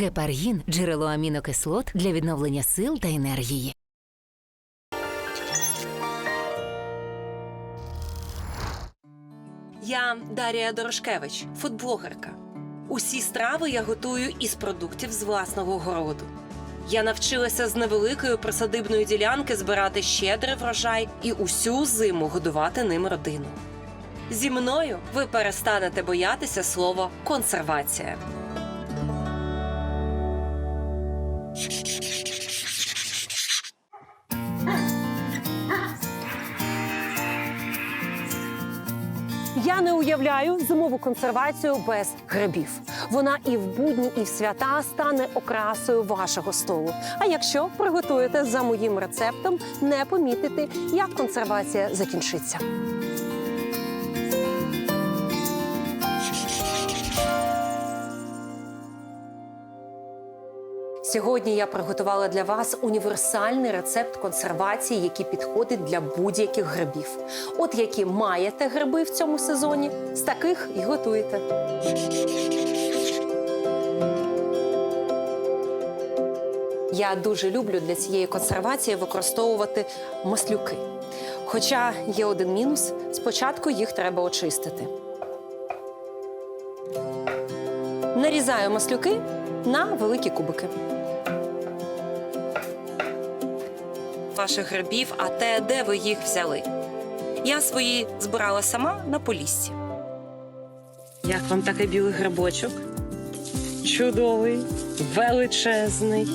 Гепаргін джерело амінокислот для відновлення сил та енергії. Я Дарія Дорошкевич, фудблогерка. Усі страви я готую із продуктів з власного городу. Я навчилася з невеликої присадибної ділянки збирати щедрий врожай і усю зиму годувати ним родину. Зі мною ви перестанете боятися слова консервація. Я не уявляю зимову консервацію без грибів. Вона і в будні, і в свята стане окрасою вашого столу. А якщо приготуєте за моїм рецептом, не помітите, як консервація закінчиться. Сьогодні я приготувала для вас універсальний рецепт консервації, який підходить для будь-яких грибів. От які маєте гриби в цьому сезоні, з таких і готуєте. Я дуже люблю для цієї консервації використовувати маслюки. Хоча є один мінус: спочатку їх треба очистити. Нарізаю маслюки на великі кубики. Ваших грибів, а те, де ви їх взяли. Я свої збирала сама на поліссі. Як вам такий білий грибочок? Чудовий, величезний.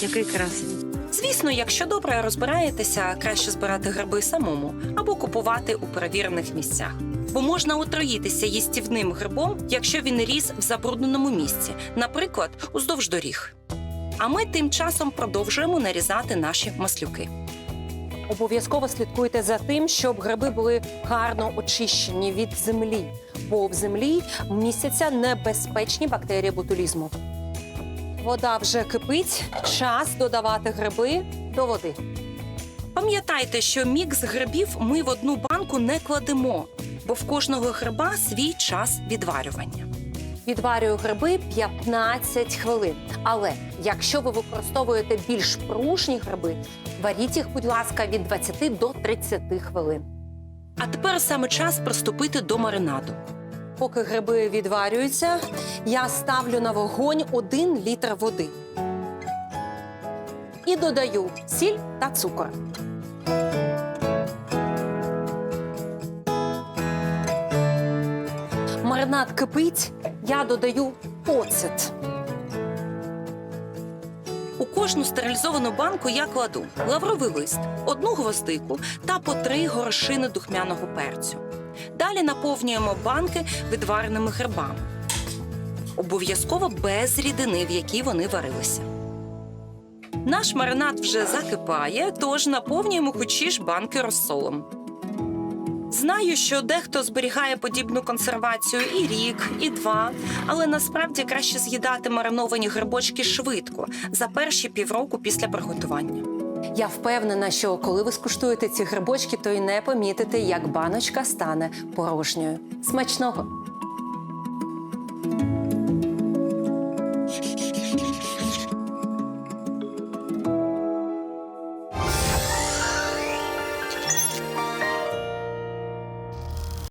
Який красивий. Звісно, якщо добре розбираєтеся, краще збирати гриби самому або купувати у перевірених місцях. Бо можна отруїтися їстівним грибом, якщо він ріс в забрудненому місці, наприклад, уздовж доріг. А ми тим часом продовжуємо нарізати наші маслюки. Обов'язково слідкуйте за тим, щоб гриби були гарно очищені від землі, бо в землі містяться небезпечні бактерії ботулізму. Вода вже кипить, час додавати гриби до води. Пам'ятайте, що мікс грибів ми в одну банку не кладемо, бо в кожного гриба свій час відварювання. Відварюю гриби 15 хвилин. Але якщо ви використовуєте більш пружні гриби, варіть їх, будь ласка, від 20 до 30 хвилин. А тепер саме час приступити до маринаду. Поки гриби відварюються, я ставлю на вогонь 1 літр води. І додаю сіль та цукор. Маринад кипить, я додаю оцет. У кожну стерилізовану банку я кладу лавровий лист, одну гвоздику та по три горошини духмяного перцю. Далі наповнюємо банки відвареними грибами. Обов'язково без рідини, в якій вони варилися. Наш маринад вже закипає, тож наповнюємо хочі ж банки розсолом. Знаю, що дехто зберігає подібну консервацію і рік, і два, але насправді краще з'їдати мариновані грибочки швидко за перші півроку після приготування. Я впевнена, що коли ви скуштуєте ці грибочки, то й не помітите, як баночка стане порожньою. Смачного!